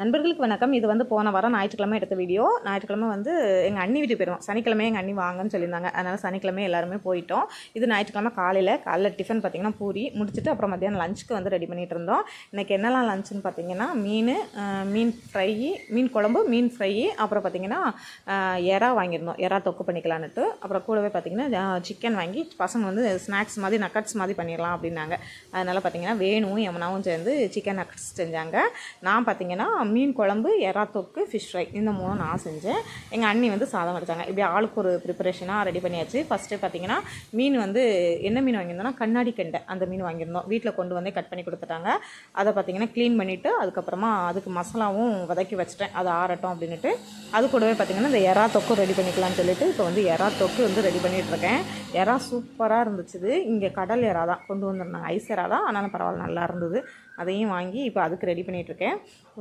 நண்பர்களுக்கு வணக்கம். இது வந்து போன வாரம் ஞாயிற்றுக்கிழமை எடுத்த வீடியோ. ஞாயிற்றுக்கிழமை வந்து எங்கள் அண்ணி வீட்டுக்கு போயிடுவோம் சனிக்கிழமை எங்கள் அண்ணி வாங்கன்னு சொல்லியிருந்தாங்க. அதனால் சனிக்கிழமை எல்லாருமே போயிட்டோம். இது ஞாயிற்றுக்கிழமை காலையில் காலைல டிஃபன் பார்த்தீங்கன்னா பூரி முடிச்சுட்டு அப்புறம் மத்தியானம் லஞ்சுக்கு வந்து ரெடி பண்ணிட்டு இருந்தோம். இன்றைக்கி என்னெல்லாம் லஞ்சுன்னு பார்த்தீங்கன்னா மீன் மீன் ஃப்ரை மீன் குழம்பு மீன் ஃப்ரை அப்புறம் பார்த்தீங்கன்னா எறா வாங்கியிருந்தோம். எறா தொக்கு பண்ணிக்கலான்னுட்டு. அப்புறம் கூடவே பார்த்தீங்கன்னா சிக்கன் வாங்கி பசங்க வந்து ஸ்நாக்ஸ் மாதிரி நக்கட்ஸ் மாதிரி பண்ணிடலாம் அப்படின்னாங்க. அதனால் பார்த்தீங்கன்னா வேணும் எமனாவும் சேர்ந்து சிக்கன் நக்கட்ஸ் செஞ்சாங்க. நான் பார்த்தீங்கன்னா மீன் குழம்பு எறா தொக்கு ஃபிஷ் ஃப்ரை இந்த மூணும் நான் செஞ்சேன். எங்கள் அண்ணி வந்து சாதம் வடித்தாங்க இப்படி ஆளுக்கு ஒரு ப்ரிப்பரேஷனாக ரெடி பண்ணியாச்சு. ஃபஸ்ட்டு பார்த்தீங்கன்னா மீன் வந்து என்ன மீன் வாங்கியிருந்தோம்னா கண்ணாடி கெண்டை அந்த மீன் வாங்கியிருந்தோம். வீட்டில் கொண்டு வந்தே கட் பண்ணி கொடுத்துட்டாங்க. அதை பார்த்தீங்கன்னா க்ளீன் பண்ணிவிட்டு அதுக்கப்புறமா அதுக்கு மசாலாவும் வதக்கி வச்சிட்டேன். அது ஆறட்டும் அப்படின்ட்டு அது கூடவே பார்த்தீங்கன்னா இந்த எறா தொக்கு ரெடி பண்ணிக்கலாம்னு சொல்லிட்டு இப்போ வந்து எறா தொக்கு வந்து ரெடி பண்ணிகிட்ருக்கேன் இருக்கேன். எறா சூப்பராக இருந்துச்சு இங்கே கடல் எறா தான் கொண்டு வந்திருந்தாங்க. ஐஸ் எறா தான் ஆனாலும் பரவாயில்ல நல்லா இருந்தது. அதையும் வாங்கி இப்போ அதுக்கு ரெடி பண்ணிகிட்ருக்கேன்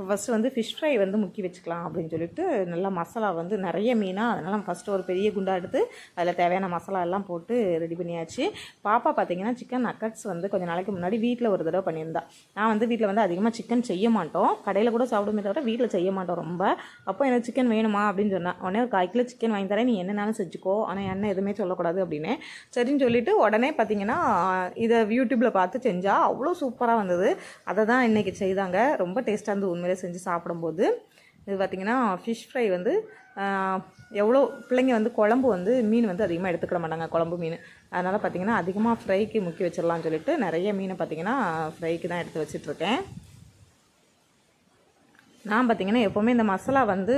ஃபஸ்ட்டு வந்து ஃபிஷ் ஃப்ரை வந்து முக்கி வச்சுக்கலாம் அப்படின்னு சொல்லிட்டு நல்லா மசாலா வந்து நிறைய மீனாக அதனால் ஃபஸ்ட்டு ஒரு பெரிய குண்டா எடுத்து அதில் தேவையான மசாலா எல்லாம் போட்டு ரெடி பண்ணியாச்சு. பாப்பா பார்த்தீங்கன்னா சிக்கன் நக்கட்ஸ் வந்து கொஞ்சம் நாளைக்கு முன்னாடி வீட்டில் ஒரு தடவை பண்ணியிருந்தா. நான் வந்து வீட்டில் வந்து அதிகமாக சிக்கன் செய்ய மாட்டோம். கடையில் கூட சாப்பிடுமே தவிர வீட்டில் செய்ய மாட்டோம் ரொம்ப. அப்போ எனக்கு சிக்கன் வேணுமா அப்படின்னு சொன்னேன் உடனே ஒரு கால் கிலோ சிக்கன் வாங்கி தரேன் நீ என்னனாலும் செஞ்சுக்கோ. ஆனால் என்ன எதுவுமே சொல்லக்கூடாது அப்படின்னு. சரின்னு சொல்லிட்டு உடனே பார்த்தீங்கன்னா இதை யூடியூப்பில் பார்த்து செஞ்சால் அவ்வளோ சூப்பராக வந்தது. அதை தான் இன்றைக்கி செய்தாங்க. ரொம்ப டேஸ்ட்டாக இருந்து உண்மையிலே செஞ்சு சாப்பிடும்போது. இது பார்த்திங்கன்னா ஃபிஷ் ஃப்ரை வந்து எவ்வளோ பிள்ளைங்க வந்து குழம்பு வந்து மீன் வந்து அதிகமாக எடுத்துக்கிட மாட்டாங்க குழம்பு மீன். அதனால் பார்த்திங்கன்னா அதிகமாக ஃப்ரைக்கு முக்கி வச்சிடலாம்னு சொல்லிட்டு நிறைய மீனை பார்த்திங்கன்னா ஃப்ரைக்கு தான் எடுத்து வச்சிட்ருக்கேன் நான் பார்த்தீங்கன்னா எப்போவுமே இந்த மசாலா வந்து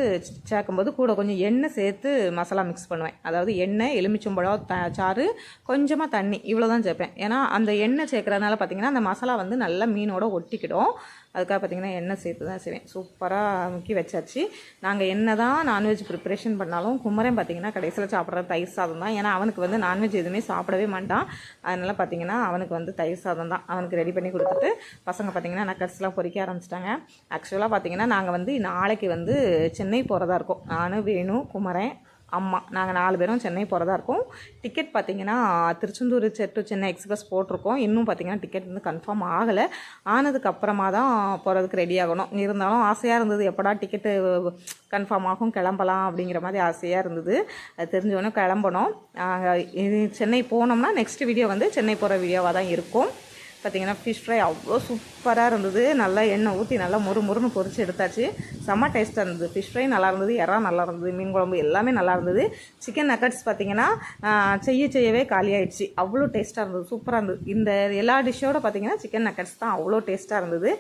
சேர்க்கும்போது கூட கொஞ்சம் எண்ணெய் சேர்த்து மசாலா மிக்ஸ் பண்ணுவேன். அதாவது எண்ணெய் எலுமிச்சம்பழம் த சாறு கொஞ்சமாக தண்ணி இவ்வளோ தான் சேர்ப்பேன். ஏன்னா அந்த எண்ணெய் சேர்க்குறதுனால பார்த்தீங்கன்னா அந்த மசாலா வந்து நல்லா மீனோட ஒட்டிக்கிடும். அதுக்காக பார்த்தீங்கன்னா எண்ணெய் சேர்த்து தான் செய்வேன் சூப்பராக முக்கி வச்சாச்சு. நாங்கள் என்ன தான் நான்வெஜ் ப்ரிப்பரேஷன் பண்ணாலும் குமரன் பார்த்திங்கன்னா கடைசியில் சாப்பிட்றது தயிர் சாதம் தான். ஏன்னா அவனுக்கு வந்து நான்வெஜ் எதுவுமே சாப்பிடவே மாட்டான். அதனால் பார்த்தீங்கன்னா அவனுக்கு வந்து தயிர் சாதம் தான். அவனுக்கு ரெடி பண்ணி கொடுத்துட்டு பசங்க பார்த்தீங்கன்னா நக்கட்ஸ்லாம் பொறிக்க ஆரம்பிச்சிட்டாங்க. ஆக்சுவலாக பார்த்திங்கன்னா நாங்கள் வந்து நாளைக்கு வந்து சென்னை போகிறதா இருக்கோம். நானும் வேணும் குமரன் அம்மா நாங்கள் நாலு பேரும் சென்னை போகிறதா இருக்கோம். டிக்கெட் பார்த்தீங்கன்னா திருச்செந்தூர் செட்டு டு சென்னை எக்ஸ்பிரஸ் போட்டிருக்கோம். இன்னும் பார்த்தீங்கன்னா டிக்கெட் வந்து கன்ஃபார்ம் ஆகலை. ஆனதுக்கப்புறமா தான் போகிறதுக்கு ரெடி ஆகணும். இருந்தாலும் ஆசையாக இருந்தது. எப்படா டிக்கெட்டு கன்ஃபார்ம் ஆகும் கிளம்பலாம் அப்படிங்கிற மாதிரி ஆசையாக இருந்தது. அது தெரிஞ்சவொடனே கிளம்பணும். நாங்கள் இது சென்னை போனோம்னா நெக்ஸ்ட் வீடியோ வந்து சென்னை போகிற வீடியோவாக தான் இருக்கும். பார்த்தீங்கன்னா ஃபிஷ் ஃப்ரை அவ்வளோ சூப்பராக இருந்தது. நல்லா எண்ணெய் ஊற்றி நல்லா மொறு மொறுன்னு பொறிச்சு எடுத்தாச்சு. செம்ம டேஸ்ட்டாக இருந்தது. ஃபிஷ் ஃப்ரை நல்லா இருந்தது இறா நல்லா இருந்தது மீன் குழம்பு எல்லாமே நல்லா இருந்தது. சிக்கன் நக்கட்ஸ் பார்த்திங்கன்னா செய்ய செய்யவே காலியாயிடுச்சு அவ்வளோ டேஸ்ட்டாக இருந்தது சூப்பராக இருந்தது. இந்த எல்லா டிஷ்ஷோட பார்த்தீங்கன்னா சிக்கன் நக்கட்ஸ் தான் அவ்வளோ டேஸ்ட்டாக இருந்தது.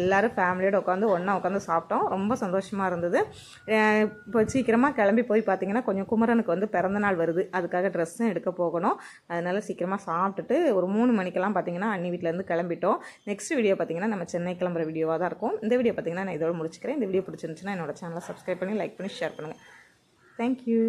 எல்லோரும் ஃபேமிலியோடு உட்காந்து ஒன்றா உட்காந்து சாப்பிட்டோம். ரொம்ப சந்தோஷமாக இருந்தது. இப்போ சீக்கிரமாக கிளம்பி போய் பார்த்தீங்கன்னா கொஞ்சம் குமரனுக்கு வந்து பிறந்த நாள் வருது. அதுக்காக ட்ரெஸ்ஸும் எடுக்க போகணும். அதனால சீக்கிரமாக சாப்பிட்டுட்டு ஒரு மூணு மணிக்கெல்லாம் பார்த்தீங்கன்னா அண்ணி வீட்டிலேருந்து கிளம்பிட்டோம். நெக்ஸ்ட் வீடியோ பார்த்தீங்கன்னா நம்ம சென்னை கிளம்புற வீடியோவாக தான் இருக்கும். இந்த வீடியோ பார்த்தீங்கன்னா நான் இதோட முடிச்சுக்கிறேன். இந்த வீடியோ பிடிச்சிருந்துச்சுன்னா என்னோட சேனலை சப்ஸ்கிரைப் பண்ணி லைக் பண்ணி ஷேர் பண்ணுங்கள் தேங்க்யூ